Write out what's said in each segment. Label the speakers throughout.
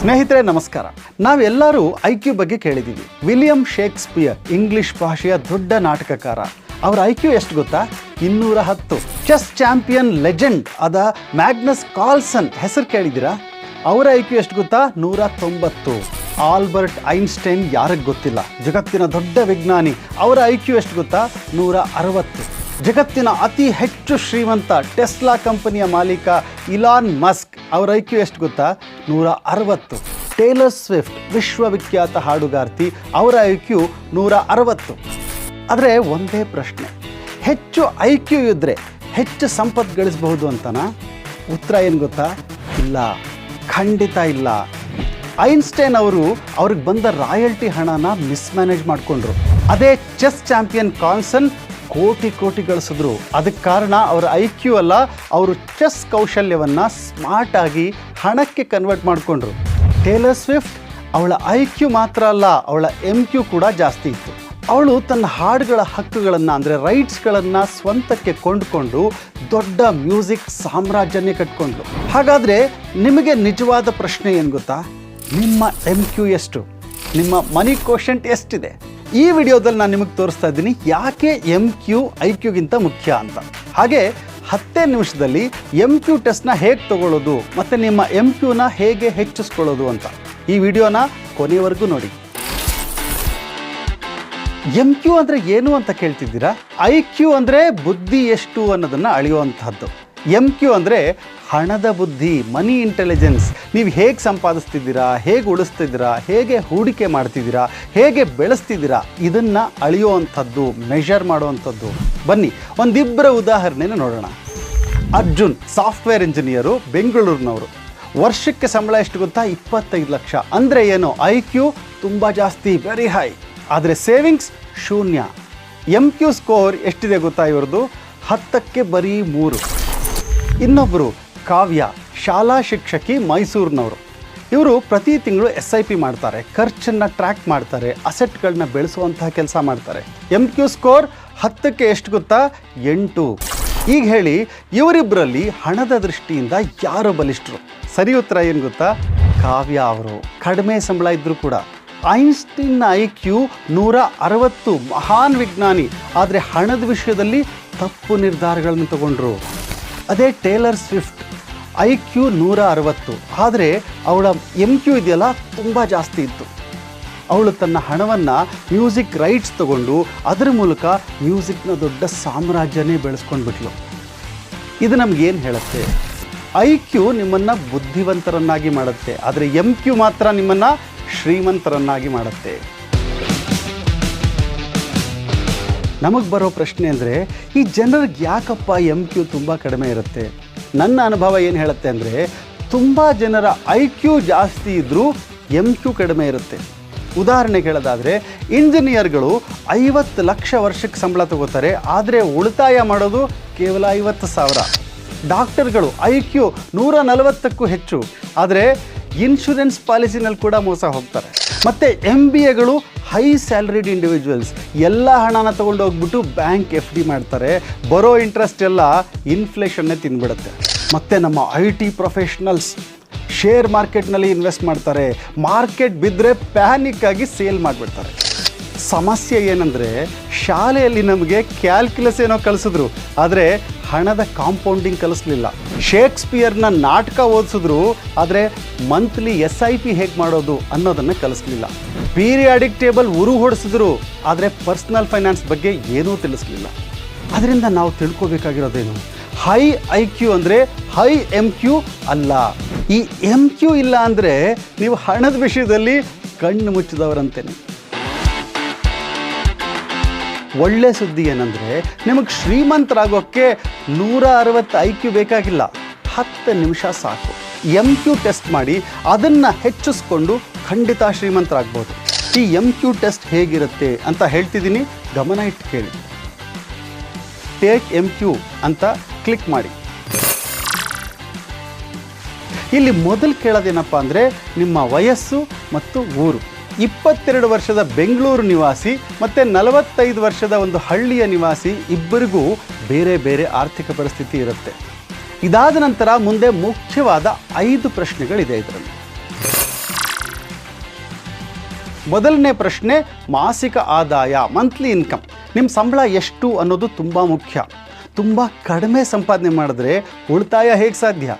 Speaker 1: ಸ್ನೇಹಿತರೆ, ನಮಸ್ಕಾರ. ನಾವೆಲ್ಲರೂ ಐ ಕ್ಯೂ ಬಗ್ಗೆ ಕೇಳಿದ್ದೀವಿ ವಿಲಿಯಂ ಶೇಕ್ಸ್ಪಿಯರ್ ಇಂಗ್ಲಿಷ್ ಭಾಷೆಯ ದೊಡ್ಡ ನಾಟಕಕಾರ. ಅವರ ಐ ಕ್ಯೂ ಎಷ್ಟು ಗೊತ್ತಾ? ಇನ್ನೂರ ಹತ್ತು. ಚೆಸ್ ಚಾಂಪಿಯನ್ ಲೆಜೆಂಡ್ ಆದ ಮ್ಯಾಗ್ನಸ್ ಕಾಲ್ಸನ್ ಹೆಸರು ಕೇಳಿದ್ದೀರಾ? ಅವರ ಐ ಕ್ಯೂ ಎಷ್ಟು ಗೊತ್ತಾ? ನೂರ ತೊಂಬತ್ತು. ಆಲ್ಬರ್ಟ್ ಐನ್ಸ್ಟೈನ್ ಯಾರಿಗೆ ಗೊತ್ತಿಲ್ಲ? ಜಗತ್ತಿನ ದೊಡ್ಡ ವಿಜ್ಞಾನಿ, ಅವರ ಐ ಕ್ಯೂ ಎಷ್ಟು ಗೊತ್ತಾ? ನೂರ ಅರವತ್ತು. ಜಗತ್ತಿನ ಅತಿ ಹೆಚ್ಚು ಶ್ರೀಮಂತ ಟೆಸ್ಲಾ ಕಂಪನಿಯ ಮಾಲೀಕ ಇಲಾನ್ ಮಸ್ಕ್ ಅವರ ಐ ಕ್ಯೂ ಎಷ್ಟು ಗೊತ್ತಾ? ನೂರ ಅರವತ್ತು ಟೇಲರ್ ಸ್ವಿಫ್ಟ್ ವಿಶ್ವವಿಖ್ಯಾತ ಹಾಡುಗಾರ್ತಿ, ಅವರ ಐ ಕ್ಯೂ ನೂರ ಅರವತ್ತು ಆದರೆ ಒಂದೇ ಪ್ರಶ್ನೆ, ಹೆಚ್ಚು ಐ ಕ್ಯೂ ಇದ್ದರೆ ಹೆಚ್ಚು ಸಂಪತ್ತು ಗಳಿಸಬಹುದು ಅಂತನಾ? ಉತ್ತರ ಏನು ಗೊತ್ತಾ? ಇಲ್ಲ, ಖಂಡಿತ ಇಲ್ಲ. ಐನ್ಸ್ಟೈನ್ ಅವರು ಅವ್ರಿಗೆ ಬಂದ ರಾಯಲ್ಟಿ ಹಣನ ಮಿಸ್ಮ್ಯಾನೇಜ್ ಮಾಡಿಕೊಂಡ್ರು. ಅದೇ ಚೆಸ್ ಚಾಂಪಿಯನ್ ಕಾನ್ಸನ್ ಕೋಟಿ ಕೋಟಿ ಗಳಿಸಿದ್ರು. ಅದಕ್ಕೆ ಕಾರಣ ಅವರ ಐ ಕ್ಯೂ ಅಲ್ಲ, ಅವರು ಚೆಸ್ ಕೌಶಲ್ಯವನ್ನು ಸ್ಮಾರ್ಟಾಗಿ ಹಣಕ್ಕೆ ಕನ್ವರ್ಟ್ ಮಾಡಿಕೊಂಡ್ರು. ಟೇಲರ್ ಸ್ವಿಫ್ಟ್ ಅವಳ ಐ ಕ್ಯೂ ಮಾತ್ರ ಅಲ್ಲ, ಅವಳ ಎಂ ಕ್ಯೂ ಕೂಡ ಜಾಸ್ತಿ ಇತ್ತು. ಅವಳು ತನ್ನ ಹಾಡುಗಳ ಹಕ್ಕುಗಳನ್ನು ಅಂದರೆ ರೈಟ್ಸ್ಗಳನ್ನು ಸ್ವಂತಕ್ಕೆ ಕೊಂಡುಕೊಂಡು ದೊಡ್ಡ ಮ್ಯೂಸಿಕ್ ಸಾಮ್ರಾಜ್ಯನೇ ಕಟ್ಕೊಂಡ್ಳು. ಹಾಗಾದರೆ ನಿಮಗೆ ನಿಜವಾದ ಪ್ರಶ್ನೆ ಏನು ಗೊತ್ತಾ? ನಿಮ್ಮ ಎಂ ಕ್ಯೂ ಎಷ್ಟು? ನಿಮ್ಮ ಮನಿ ಕೋಶಂಟ್ ಎಷ್ಟಿದೆ? ಈ ವಿಡಿಯೋದಲ್ಲಿ ನಾನು ನಿಮಗೆ ತೋರಿಸ್ತಾ ಇದ್ದೀನಿ ಯಾಕೆ ಎಂ ಕ್ಯೂ ಐ ಕ್ಯೂಗಿಂತ ಮುಖ್ಯ ಅಂತ. ಹಾಗೆ ಹತ್ತೇ ನಿಮಿಷದಲ್ಲಿ ಎಂ ಕ್ಯೂ ಟೆಸ್ಟ್ನ ಹೇಗೆ ತಗೊಳ್ಳೋದು, ಮತ್ತು ನಿಮ್ಮ ಎಂ ಕ್ಯೂನ ಹೇಗೆ ಹೆಚ್ಚಿಸ್ಕೊಳ್ಳೋದು ಅಂತ. ಈ ವಿಡಿಯೋನ ಕೊನೆಯವರೆಗೂ ನೋಡಿ. ಎಂ ಕ್ಯೂ ಅಂದರೆ ಏನು ಅಂತ ಕೇಳ್ತಿದ್ದೀರಾ? ಐ ಕ್ಯೂ ಅಂದರೆ ಬುದ್ಧಿ ಎಷ್ಟು ಅನ್ನೋದನ್ನು ಅಳೆಯುವಂತಹದ್ದು. ಎಂ ಕ್ಯೂ ಅಂದರೆ ಹಣದ ಬುದ್ಧಿ ಮನಿ ಇಂಟೆಲಿಜೆನ್ಸ್ ನೀವು ಹೇಗೆ ಸಂಪಾದಿಸ್ತಿದ್ದೀರಾ, ಹೇಗೆ ಉಳಿಸ್ತಿದ್ದೀರಾ, ಹೇಗೆ ಹೂಡಿಕೆ ಮಾಡ್ತಿದ್ದೀರಾ, ಹೇಗೆ ಬೆಳೆಸ್ತಿದ್ದೀರಾ, ಇದನ್ನು ಅಳೆಯುವಂಥದ್ದು ಮೆಷರ್ ಮಾಡುವಂಥದ್ದು. ಬನ್ನಿ ಒಂದಿಬ್ಬರ ಉದಾಹರಣೆನ ನೋಡೋಣ. ಅರ್ಜುನ್ ಸಾಫ್ಟ್ವೇರ್ ಇಂಜಿನಿಯರು ಬೆಂಗಳೂರಿನವರು. ವರ್ಷಕ್ಕೆ ಸಂಬಳ ಎಷ್ಟು ಗೊತ್ತಾ? ಇಪ್ಪತ್ತೈದು ಲಕ್ಷ. ಅಂದರೆ ಏನು? ಐ ಕ್ಯೂ ತುಂಬ ಜಾಸ್ತಿ ವೆರಿ ಹೈ ಆದರೆ ಸೇವಿಂಗ್ಸ್ ಶೂನ್ಯ. ಎಂ ಕ್ಯೂ ಸ್ಕೋರ್ ಎಷ್ಟಿದೆ ಗೊತ್ತಾ ಇವ್ರದ್ದು? ಹತ್ತಕ್ಕೆ ಬರೀ ಮೂರು. ಇನ್ನೊಬ್ಬರು ಕಾವ್ಯ ಶಾಲಾ ಶಿಕ್ಷಕಿ ಮೈಸೂರಿನವರು. ಇವರು ಪ್ರತಿ ತಿಂಗಳು ಎಸ್ ಐ ಪಿ ಮಾಡ್ತಾರೆ, ಖರ್ಚನ್ನು ಟ್ರ್ಯಾಕ್ ಮಾಡ್ತಾರೆ ಅಸೆಟ್ಗಳನ್ನ ಬೆಳೆಸುವಂತಹ ಕೆಲಸ ಮಾಡ್ತಾರೆ. ಎಂ ಕ್ಯೂ ಸ್ಕೋರ್ ಹತ್ತಕ್ಕೆ ಎಷ್ಟು ಗೊತ್ತಾ? ಎಂಟು. ಈಗ ಹೇಳಿ ಇವರಿಬ್ಬರಲ್ಲಿ ಹಣದ ದೃಷ್ಟಿಯಿಂದ ಯಾರು ಬಲಿಷ್ಠರು ಸರಿ ಉತ್ತರ ಏನು ಗೊತ್ತಾ? ಕಾವ್ಯ ಅವರು. ಕಡಿಮೆ ಸಂಬಳ ಇದ್ದರೂ ಕೂಡ. ಐನ್ಸ್ಟೀನ್ ಐ ಕ್ಯೂ ನೂರ ಅರವತ್ತು ಮಹಾನ್ ವಿಜ್ಞಾನಿ. ಆದರೆ ಹಣದ ವಿಷಯದಲ್ಲಿ ತಪ್ಪು ನಿರ್ಧಾರಗಳನ್ನು ತಗೊಂಡ್ರು. ಅದೇ ಟೇಲರ್ ಸ್ವಿಫ್ಟ್ ಐ ಕ್ಯೂ ನೂರ ಅರವತ್ತು ಆದರೆ ಅವಳ ಎಂ ಕ್ಯೂ ಇದೆಯಲ್ಲ, ತುಂಬ ಜಾಸ್ತಿ ಇತ್ತು. ಅವಳು ತನ್ನ ಹಣವನ್ನು ಮ್ಯೂಸಿಕ್ ರೈಟ್ಸ್ ತಗೊಂಡು ಅದರ ಮೂಲಕ ಮ್ಯೂಸಿಕ್ನ ದೊಡ್ಡ ಸಾಮ್ರಾಜ್ಯನೇ ಬೆಳೆಸ್ಕೊಂಡ್ಬಿಟ್ಲು. ಇದು ನಮಗೇನು ಹೇಳುತ್ತೆ? ಐ ಕ್ಯೂ ನಿಮ್ಮನ್ನು ಬುದ್ಧಿವಂತರನ್ನಾಗಿ ಮಾಡುತ್ತೆ, ಆದರೆ ಎಂ ಕ್ಯೂ ಮಾತ್ರ ನಿಮ್ಮನ್ನು ಶ್ರೀಮಂತರನ್ನಾಗಿ ಮಾಡುತ್ತೆ. ನಮಗೆ ಬರೋ ಪ್ರಶ್ನೆ ಅಂದರೆ, ಈ ಜನರಿಗೆ ಯಾಕಪ್ಪ ಎಂ ಕ್ಯೂ ತುಂಬ ಕಡಿಮೆ ಇರುತ್ತೆ? ನನ್ನ ಅನುಭವ ಏನು ಹೇಳುತ್ತೆ ಅಂದರೆ, ತುಂಬ ಜನರ ಐ ಕ್ಯೂ ಜಾಸ್ತಿ ಇದ್ದರೂ ಎಂ ಕ್ಯೂ ಕಡಿಮೆ ಇರುತ್ತೆ. ಉದಾಹರಣೆಗೆ ಹೇಳೋದಾದರೆ, ಇಂಜಿನಿಯರ್ಗಳು ಐವತ್ತು ಲಕ್ಷ ವರ್ಷಕ್ಕೆ ಸಂಬಳ ತಗೋತಾರೆ, ಆದರೆ ಉಳಿತಾಯ ಮಾಡೋದು ಕೇವಲ ಐವತ್ತು ಸಾವಿರ. ಡಾಕ್ಟರ್ಗಳು ಐ ಕ್ಯೂ ನೂರ ನಲವತ್ತಕ್ಕೂ ಹೆಚ್ಚು. ಆದರೆ ಇನ್ಶೂರೆನ್ಸ್ ಪಾಲಿಸಿನಲ್ಲಿ ಕೂಡ ಮೋಸ ಹೋಗ್ತಾರೆ. ಮತ್ತು ಎಂ ಬಿ ಎಗಳು ಹೈ ಸ್ಯಾಲ್ರಿಡ್ ಇಂಡಿವಿಜುವಲ್ಸ್ ಎಲ್ಲ ಹಣನ ತೊಗೊಂಡು ಹೋಗ್ಬಿಟ್ಟು ಬ್ಯಾಂಕ್ ಎಫ್ ಡಿ ಮಾಡ್ತಾರೆ. ಬರೋ ಇಂಟ್ರೆಸ್ಟ್ ಎಲ್ಲ ಇನ್ಫ್ಲೇಷನ್ನೇ ತಿಂದ್ಬಿಡುತ್ತೆ ಮತ್ತು ನಮ್ಮ ಐ ಟಿ ಪ್ರೊಫೆಷ್ನಲ್ಸ್ ಶೇರ್ ಮಾರ್ಕೆಟ್ನಲ್ಲಿ ಇನ್ವೆಸ್ಟ್ ಮಾಡ್ತಾರೆ. ಮಾರ್ಕೆಟ್ ಬಿದ್ದರೆ ಪ್ಯಾನಿಕ್ ಆಗಿ ಸೇಲ್ ಮಾಡಿಬಿಡ್ತಾರೆ. ಸಮಸ್ಯೆ ಏನಂದರೆ, ಶಾಲೆಯಲ್ಲಿ ನಮಗೆ ಕ್ಯಾಲ್ಕುಲಸ್ ಏನೋ ಕಲಿಸಿದ್ರು ಆದರೆ ಹಣದ ಕಾಂಪೌಂಡಿಂಗ್ ಕಲಿಸ್ಲಿಲ್ಲ. ಶೇಕ್ಸ್ಪಿಯರ್ನ ನಾಟಕ ಓದಿಸಿದ್ರು, ಆದರೆ ಮಂತ್ಲಿ ಎಸ್ ಐ ಪಿ ಹೇಗೆ ಮಾಡೋದು ಅನ್ನೋದನ್ನು ಕಲಿಸ್ಲಿಲ್ಲ. ಪೀರಿಯಾಡಿಕ್ ಟೇಬಲ್ ಉರು ಹೊಡಿಸಿದ್ರು, ಆದರೆ ಪರ್ಸ್ನಲ್ ಫೈನಾನ್ಸ್ ಬಗ್ಗೆ ಏನೂ ತಿಳಿಸ್ಲಿಲ್ಲ. ಅದರಿಂದ ನಾವು ತಿಳ್ಕೊಬೇಕಾಗಿರೋದೇನು? ಹೈ ಐ ಕ್ಯೂ ಅಂದರೆ ಹೈ ಎಂ ಕ್ಯೂ ಅಲ್ಲ. ಈ ಎಂ ಕ್ಯೂ ಇಲ್ಲ ಅಂದರೆ ನೀವು ಹಣದ ವಿಷಯದಲ್ಲಿ ಕಣ್ಣು ಮುಚ್ಚಿದವರಂತೇನೆ. ಒಳ್ಳೆ ಸುದ್ದಿ ಏನಂದರೆ, ನಿಮಗೆ ಶ್ರೀಮಂತರಾಗೋಕ್ಕೆ ನೂರ ಅರವತ್ತು ಐ ಕ್ಯೂ ಬೇಕಾಗಿಲ್ಲ. ಹತ್ತು ನಿಮಿಷ ಸಾಕು. ಎಂ ಕ್ಯೂ ಟೆಸ್ಟ್ ಮಾಡಿ ಅದನ್ನು ಹೆಚ್ಚಿಸ್ಕೊಂಡು ಖಂಡಿತ ಶ್ರೀಮಂತರಾಗ್ಬೋದು. ಈ ಎಂ ಕ್ಯೂ ಟೆಸ್ಟ್ ಹೇಗಿರುತ್ತೆ ಅಂತ ಹೇಳ್ತಿದ್ದೀನಿ. ಗಮನ ಇಟ್ಟು ಕೇಳಿ. ಟೇಕ್ ಎಂ ಕ್ಯೂ ಅಂತ ಕ್ಲಿಕ್ ಮಾಡಿ. ಇಲ್ಲಿ ಮೊದಲು ಕೇಳೋದೇನಪ್ಪ ಅಂದರೆ, ನಿಮ್ಮ ವಯಸ್ಸು ಮತ್ತು ಊರು. ಇಪ್ಪತ್ತೆರಡು ವರ್ಷದ ಬೆಂಗಳೂರು ನಿವಾಸಿ ಮತ್ತು ನಲವತ್ತೈದು ವರ್ಷದ ಒಂದು ಹಳ್ಳಿಯ ನಿವಾಸಿ ಇಬ್ಬರಿಗೂ ಬೇರೆ ಬೇರೆ ಆರ್ಥಿಕ ಪರಿಸ್ಥಿತಿ ಇರುತ್ತೆ. ಇದಾದ ನಂತರ ಮುಂದೆ ಮುಖ್ಯವಾದ ಐದು ಪ್ರಶ್ನೆಗಳಿದೆ ಇದರಲ್ಲಿ. ಮೊದಲನೇ ಪ್ರಶ್ನೆ, ಮಾಸಿಕ ಆದಾಯ ಮಂತ್ಲಿ ಇನ್ಕಮ್ ನಿಮ್ಮ ಸಂಬಳ ಎಷ್ಟು ಅನ್ನೋದು ತುಂಬ ಮುಖ್ಯ. ತುಂಬ ಕಡಿಮೆ ಸಂಪಾದನೆ ಮಾಡಿದ್ರೆ ಉಳಿತಾಯ ಹೇಗೆ ಸಾಧ್ಯ?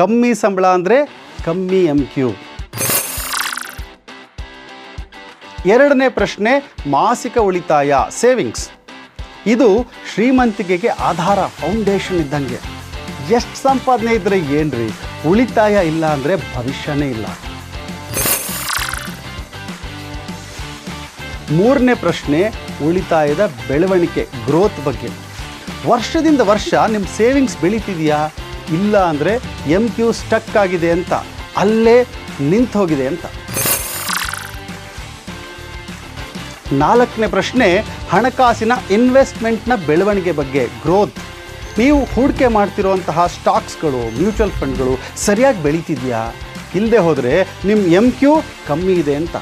Speaker 1: ಕಮ್ಮಿ ಸಂಬಳ ಅಂದರೆ ಕಮ್ಮಿ ಎಂ ಕ್ಯೂ ಎರಡನೇ ಪ್ರಶ್ನೆ, ಮಾಸಿಕ ಉಳಿತಾಯ, ಸೇವಿಂಗ್ಸ್. ಇದು ಶ್ರೀಮಂತಿಕೆಗೆ ಆಧಾರ ಫೌಂಡೇಶನ್ ಇದ್ದಂಗೆ. ಎಷ್ಟು ಸಂಪಾದನೆ ಇದ್ದರೆ ಏನ್ರಿ? ಉಳಿತಾಯ ಇಲ್ಲ ಅಂದರೆ ಭವಿಷ್ಯನೇ ಇಲ್ಲ. ಮೂರನೇ ಪ್ರಶ್ನೆ, ಉಳಿತಾಯದ ಬೆಳವಣಿಗೆ ಗ್ರೋತ್ ಬಗ್ಗೆ. ವರ್ಷದಿಂದ ವರ್ಷ ನಿಮ್ಮ ಸೇವಿಂಗ್ಸ್ ಬೆಳೀತಿದೆಯಾ? ಇಲ್ಲ ಅಂದರೆ ಎಂ ಕ್ಯೂ ಸ್ಟಕ್ ಆಗಿದೆ ಅಂತ. ಅಲ್ಲೇ ನಿಂತು ಹೋಗಿದೆ ಅಂತ. ನಾಲ್ಕನೇ ಪ್ರಶ್ನೆ, ಹಣಕಾಸಿನ ಇನ್ವೆಸ್ಟ್ಮೆಂಟ್ನ ಬೆಳವಣಿಗೆ ಬಗ್ಗೆ ಗ್ರೋತ್ ನೀವು ಹೂಡಿಕೆ ಮಾಡ್ತಿರುವಂತಹ ಸ್ಟಾಕ್ಸ್ಗಳು, ಮ್ಯೂಚುವಲ್ ಫಂಡ್ಗಳು ಸರಿಯಾಗಿ ಬೆಳೀತಿದೆಯಾ? ಇಲ್ಲದೆ ಹೋದರೆ ನಿಮ್ಮ ಎಂ ಕ್ಯೂ ಕಮ್ಮಿ ಇದೆ ಅಂತ.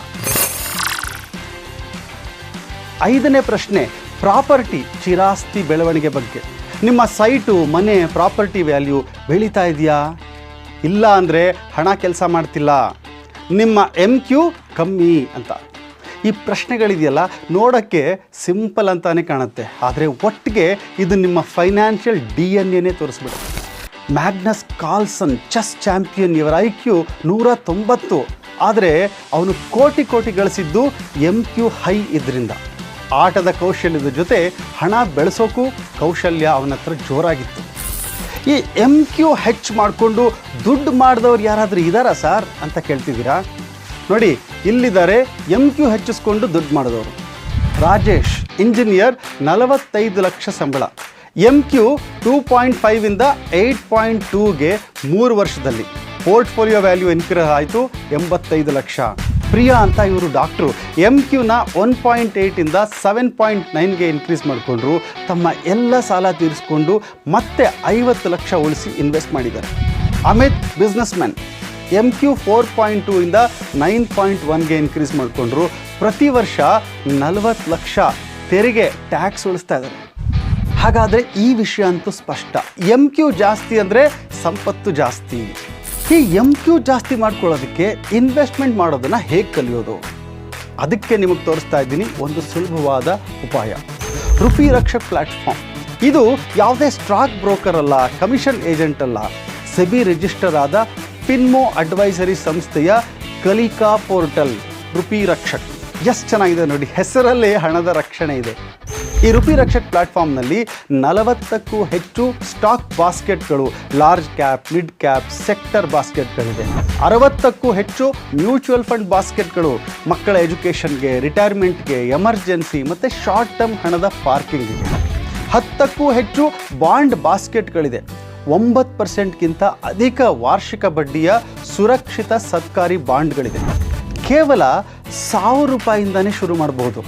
Speaker 1: ಐದನೇ ಪ್ರಶ್ನೆ, ಪ್ರಾಪರ್ಟಿ ಚಿರಾಸ್ತಿ ಬೆಳವಣಿಗೆ ಬಗ್ಗೆ. ನಿಮ್ಮ ಸೈಟು, ಮನೆ, ಪ್ರಾಪರ್ಟಿ ವ್ಯಾಲ್ಯೂ ಬೆಳೀತಾ ಇದೆಯಾ? ಇಲ್ಲ ಅಂದರೆ ಹಣ ಕೆಲಸ ಮಾಡ್ತಿಲ್ಲ. ನಿಮ್ಮ ಎಂ ಕ್ಯೂ ಕಮ್ಮಿ ಅಂತ. ಈ ಪ್ರಶ್ನೆಗಳಿದೆಯಲ್ಲ, ನೋಡೋಕ್ಕೆ ಸಿಂಪಲ್ ಅಂತಾನೆ ಕಾಣುತ್ತೆ. ಆದರೆ ಒಟ್ಟಿಗೆ ಇದು ನಿಮ್ಮ ಫೈನಾನ್ಷಿಯಲ್ ಡಿ ಎನ್ ಎನೇ ತೋರಿಸ್ಬಿಡುತ್ತೆ. ಮ್ಯಾಗ್ನಸ್ ಕಾಲ್ಸನ್ ಚೆಸ್ ಚಾಂಪಿಯನ್, ಇವರ ಐ ಕ್ಯೂ ನೂರ ತೊಂಬತ್ತು ಆದರೆ ಅವನು ಕೋಟಿ ಕೋಟಿ ಗಳಿಸಿದ್ದು ಎಂ ಕ್ಯೂ ಹೈ ಇದರಿಂದ. ಆಟದ ಕೌಶಲ್ಯದ ಜೊತೆ ಹಣ ಬೆಳೆಸೋಕ್ಕೂ ಕೌಶಲ್ಯ ಅವನ ಹತ್ರ ಜೋರಾಗಿತ್ತು. ಈ ಎಂ ಕ್ಯೂ ಹೆಚ್ ಮಾಡಿಕೊಂಡು ದುಡ್ಡು ಮಾಡಿದವ್ರು ಯಾರಾದರೂ ಇದ್ದಾರಾ ಸರ್ ಅಂತ ಕೇಳ್ತಿದ್ದೀರಾ? ನೋಡಿ, ಇಲ್ಲಿದ್ದಾರೆ ಎಂ ಕ್ಯೂ ಹೆಚ್ಚಿಸ್ಕೊಂಡು ದುಡ್ಡು ಮಾಡಿದವರು. ರಾಜೇಶ್, ಇಂಜಿನಿಯರ್, ನಲವತ್ತೈದು ಲಕ್ಷ ಸಂಬಳ. ಎಂ ಕ್ಯೂ ಟೂ ಪಾಯಿಂಟ್ ಫೈವಿಂದ ಏಯ್ಟ್ ಪಾಯಿಂಟ್ ಟೂಗೆ ಮೂರು ವರ್ಷದಲ್ಲಿ. ಪೋರ್ಟ್ಫೋಲಿಯೋ ವ್ಯಾಲ್ಯೂ ಇನ್ಕ್ರೀಸ್ ಆಯಿತು ಎಂಬತ್ತೈದು ಲಕ್ಷ. ಪ್ರಿಯಾ ಅಂತ ಇವರು ಡಾಕ್ಟ್ರು. ಎಂ ಕ್ಯೂನ ಒನ್ ಪಾಯಿಂಟ್ ಏಯ್ಟಿಂದ ಸೆವೆನ್ ಪಾಯಿಂಟ್ ನೈನ್ಗೆ ಇನ್ಕ್ರೀಸ್ ಮಾಡಿಕೊಂಡ್ರು. ತಮ್ಮ ಎಲ್ಲ ಸಾಲ ತೀರಿಸ್ಕೊಂಡು ಮತ್ತೆ ಐವತ್ತು ಲಕ್ಷ ಉಳಿಸಿ ಇನ್ವೆಸ್ಟ್ ಮಾಡಿದ್ದಾರೆ. Amit businessman M Q four point two ಇಂದ ನೈನ್ ಪಾಯಿಂಟ್ ಒನ್ಗೆ ಇನ್ಕ್ರೀಸ್ ಮಾಡಿಕೊಂಡ್ರು. ಪ್ರತಿ ವರ್ಷ ನಲವತ್ತು ಲಕ್ಷ ತೆರಿಗೆ ಟ್ಯಾಕ್ಸ್ ಉಳಿಸ್ತಾ ಇದ್ದಾರೆ ಹಾಗಾದರೆ ಈ ವಿಷಯ ಅಂತೂ ಸ್ಪಷ್ಟ. ಎಂ ಕ್ಯೂ ಜಾಸ್ತಿ ಅಂದರೆ ಸಂಪತ್ತು ಜಾಸ್ತಿ. ಈ ಎಂ ಕ್ಯೂ ಜಾಸ್ತಿ ಮಾಡ್ಕೊಳ್ಳೋದಕ್ಕೆ ಇನ್ವೆಸ್ಟ್ಮೆಂಟ್ ಮಾಡೋದನ್ನು ಹೇಗೆ ಕಲಿಯೋದು? ಅದಕ್ಕೆ ನಿಮಗೆ ತೋರಿಸ್ತಾ ಇದ್ದೀನಿ ಒಂದು ಸುಲಭವಾದ ಉಪಾಯ. ರುಪಿ ರಕ್ಷಕ್ ಪ್ಲಾಟ್ಫಾರ್ಮ್ ಇದು ಯಾವುದೇ ಸ್ಟಾಕ್ ಬ್ರೋಕರ್ ಅಲ್ಲ ಕಮಿಷನ್ ಏಜೆಂಟ್ ಅಲ್ಲ ಸೆಬಿ ರಿಜಿಸ್ಟರ್ ಆದ ಫಿನ್ಮೋ ಅಡ್ವೈಸರಿ ಸಂಸ್ಥೆಯ ಕಲಿಕಾ ಪೋರ್ಟಲ್, ರುಪಿ ರಕ್ಷಕ್. ಎಷ್ಟು ಚೆನ್ನಾಗಿದೆ ನೋಡಿ. ಹೆಸರಲ್ಲೇ ಹಣದ ರಕ್ಷಣೆ ಇದೆ. ಈ ರುಪಿ ರಕ್ಷಕ್ ಪ್ಲಾಟ್ಫಾರ್ಮ್ನಲ್ಲಿ ನಲವತ್ತಕ್ಕೂ ಹೆಚ್ಚು stock ಬಾಸ್ಕೆಟ್ಗಳು, large cap, mid cap, sector ಬಾಸ್ಕೆಟ್ಗಳಿದೆ ಅರವತ್ತಕ್ಕೂ ಹೆಚ್ಚು ಮ್ಯೂಚುವಲ್ ಫಂಡ್ ಬಾಸ್ಕೆಟ್ಗಳು, ಮಕ್ಕಳ ಎಜುಕೇಷನ್ಗೆ, ರಿಟೈರ್ಮೆಂಟ್ಗೆ, ಎಮರ್ಜೆನ್ಸಿ ಮತ್ತು ಶಾರ್ಟ್ ಟರ್ಮ್ ಹಣದ ಪಾರ್ಕಿಂಗ್ಗೆ ಹತ್ತಕ್ಕೂ ಹೆಚ್ಚು ಬಾಂಡ್ ಬಾಸ್ಕೆಟ್ಗಳಿದೆ. ಒಂಬತ್ತು ಪರ್ಸೆಂಟ್ಗಿಂತ ಅಧಿಕ ವಾರ್ಷಿಕ ಬಡ್ಡಿಯ ಸುರಕ್ಷಿತ ಸರ್ಕಾರಿ ಬಾಂಡ್ಗಳಿದೆ ಕೇವಲ ಸಾವಿರ ರೂಪಾಯಿಂದನೇ ಶುರು ಮಾಡಬಹುದು.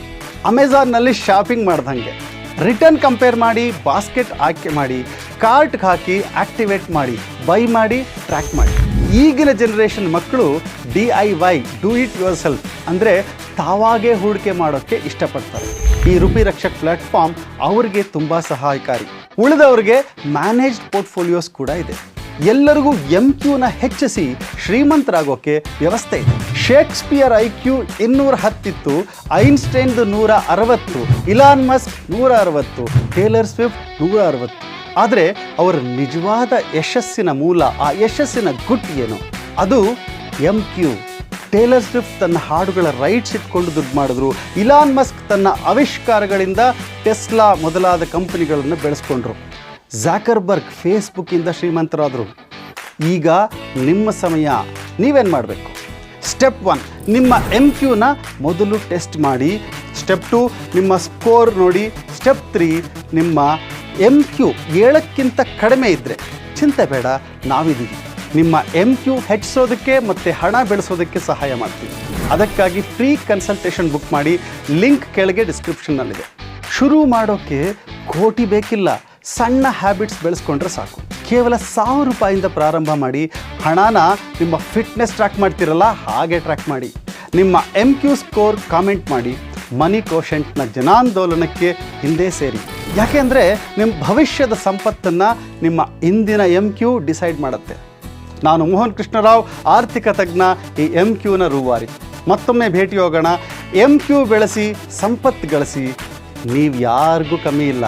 Speaker 1: ಅಮೆಝಾನ್ನಲ್ಲಿ ಶಾಪಿಂಗ್ ಮಾಡ್ದಂಗೆ. ರಿಟರ್ನ್ ಕಂಪೇರ್ ಮಾಡಿ, ಬಾಸ್ಕೆಟ್ ಆಯ್ಕೆ ಮಾಡಿ ಕಾರ್ಟ್ಗೆ ಹಾಕಿ ಆಕ್ಟಿವೇಟ್ ಮಾಡಿ, ಬೈ ಮಾಡಿ, ಟ್ರ್ಯಾಕ್ ಮಾಡಿ. ಈಗಿನ ಜನರೇಷನ್ ಮಕ್ಕಳು D I Y, do it yourself ಅಂದರೆ ತಾವಾಗೇ ಹೂಡಿಕೆ ಮಾಡೋಕ್ಕೆ ಇಷ್ಟಪಡ್ತಾರೆ. ಈ ರುಪಿ ರಕ್ಷಕ್ ಪ್ಲಾಟ್ಫಾರ್ಮ್ ಅವರಿಗೆ ತುಂಬ ಸಹಾಯಕಾರಿ. ಉಳಿದವರಿಗೆ ಮ್ಯಾನೇಜ್ಡ್ ಪೋರ್ಟ್ಫೋಲಿಯೋಸ್ ಕೂಡ ಇದೆ. ಎಲ್ಲರಿಗೂ ಎಂ ಕ್ಯೂನ ಹೆಚ್ಚಿಸಿ ಶ್ರೀಮಂತರಾಗೋಕೆ ವ್ಯವಸ್ಥೆ ಇದೆ. ಶೇಕ್ಸ್ಪಿಯರ್ ಐ ಕ್ಯೂ ಇನ್ನೂರ ಹತ್ತಿತ್ತು, ಐನ್ಸ್ಟೈನ್ದು ನೂರ ಅರವತ್ತು, ಇಲಾನ್ ಮಸ್ಕ್ ನೂರ ಅರವತ್ತು, ಟೇಲರ್ ಸ್ವಿಫ್ಟ್ ನೂರ ಅರವತ್ತು. ಆದರೆ ಅವರ ನಿಜವಾದ ಯಶಸ್ಸಿನ ಮೂಲ, ಆ ಯಶಸ್ಸಿನ ಗುಟ್ ಏನು? ಅದು ಎಂ ಕ್ಯೂ ಟೇಲರ್ ಸ್ವಿಫ್ಟ್ ತನ್ನ ಹಾಡುಗಳ ರೈಟ್ಸ್ ಇಟ್ಕೊಂಡು ದುಡ್ಡು ಮಾಡಿದ್ರು. ಇಲಾನ್ ಮಸ್ಕ್ ತನ್ನ ಆವಿಷ್ಕಾರಗಳಿಂದ ಟೆಸ್ಲಾ ಮೊದಲಾದ ಕಂಪನಿಗಳನ್ನು ಬೆಳೆಸ್ಕೊಂಡ್ರು. ಝಾಕರ್ಬರ್ಗ್ ಫೇಸ್ಬುಕ್ಕಿಂದ ಶ್ರೀಮಂತರಾದರು. ಈಗ ನಿಮ್ಮ ಸಮಯ, ನೀವೇನು ಮಾಡಬೇಕು? ಸ್ಟೆಪ್ ಒನ್, ನಿಮ್ಮ ಎಂ ಕ್ಯೂನ ಮೊದಲು ಟೆಸ್ಟ್ ಮಾಡಿ. ಸ್ಟೆಪ್ ಟು, ನಿಮ್ಮ ಸ್ಕೋರ್ ನೋಡಿ. ಸ್ಟೆಪ್ ತ್ರೀ, ನಿಮ್ಮ ಎಂ ಕ್ಯೂ ಏಳಕ್ಕಿಂತ ಕಡಿಮೆ ಇದ್ದರೆ ಚಿಂತೆ ಬೇಡ ನಾವಿದ್ದೀವಿ ನಿಮ್ಮ ಎಂ ಕ್ಯೂ ಹೆಚ್ಚಿಸೋದಕ್ಕೆ ಮತ್ತು ಹಣ ಬೆಳೆಸೋದಕ್ಕೆ ಸಹಾಯ ಮಾಡ್ತೀವಿ. ಅದಕ್ಕಾಗಿ ಫ್ರೀ ಕನ್ಸಲ್ಟೇಷನ್ ಬುಕ್ ಮಾಡಿ ಲಿಂಕ್ ಕೆಳಗೆ ಡಿಸ್ಕ್ರಿಪ್ಷನ್ನಲ್ಲಿದೆ ಶುರು ಮಾಡೋಕ್ಕೆ ಕೋಟಿ ಬೇಕಿಲ್ಲ. ಸಣ್ಣ ಹ್ಯಾಬಿಟ್ಸ್ ಬೆಳೆಸ್ಕೊಂಡ್ರೆ ಸಾಕು. ಕೇವಲ ಸಾವಿರ ರೂಪಾಯಿಂದ ಪ್ರಾರಂಭ ಮಾಡಿ, ಹಣನ ನಿಮ್ಮ ಫಿಟ್ನೆಸ್ ಟ್ರ್ಯಾಕ್ ಮಾಡ್ತಿರಲ್ಲ, ಹಾಗೆ ಟ್ರ್ಯಾಕ್ ಮಾಡಿ. ನಿಮ್ಮ ಎಂ ಕ್ಯೂ ಸ್ಕೋರ್ ಕಾಮೆಂಟ್ ಮಾಡಿ ಮನಿ ಕೋಶೆಂಟ್ನ ಜನಾಂದೋಲನಕ್ಕೆ ಹಿಂದೆ ಸೇರಿ. ಯಾಕೆಂದರೆ ನಿಮ್ಮ ಭವಿಷ್ಯದ ಸಂಪತ್ತನ್ನು ನಿಮ್ಮ ಇಂದಿನ ಎಂ ಕ್ಯೂ ಡಿಸೈಡ್ ಮಾಡುತ್ತೆ. ನಾನು ಮೋಹನ್ ಕೃಷ್ಣರಾವ್, ಆರ್ಥಿಕ ತಜ್ಞ ಈ ಎಂ ಕ್ಯೂನ ರೂವಾರಿ. ಮತ್ತೊಮ್ಮೆ ಭೇಟಿ ಹೋಗೋಣ. ಎಂ ಕ್ಯೂ ಬೆಳೆಸಿ, ಸಂಪತ್ತು ಗಳಿಸಿ. ನೀವು ಯಾರಿಗೂ ಕಮ್ಮಿ ಇಲ್ಲ.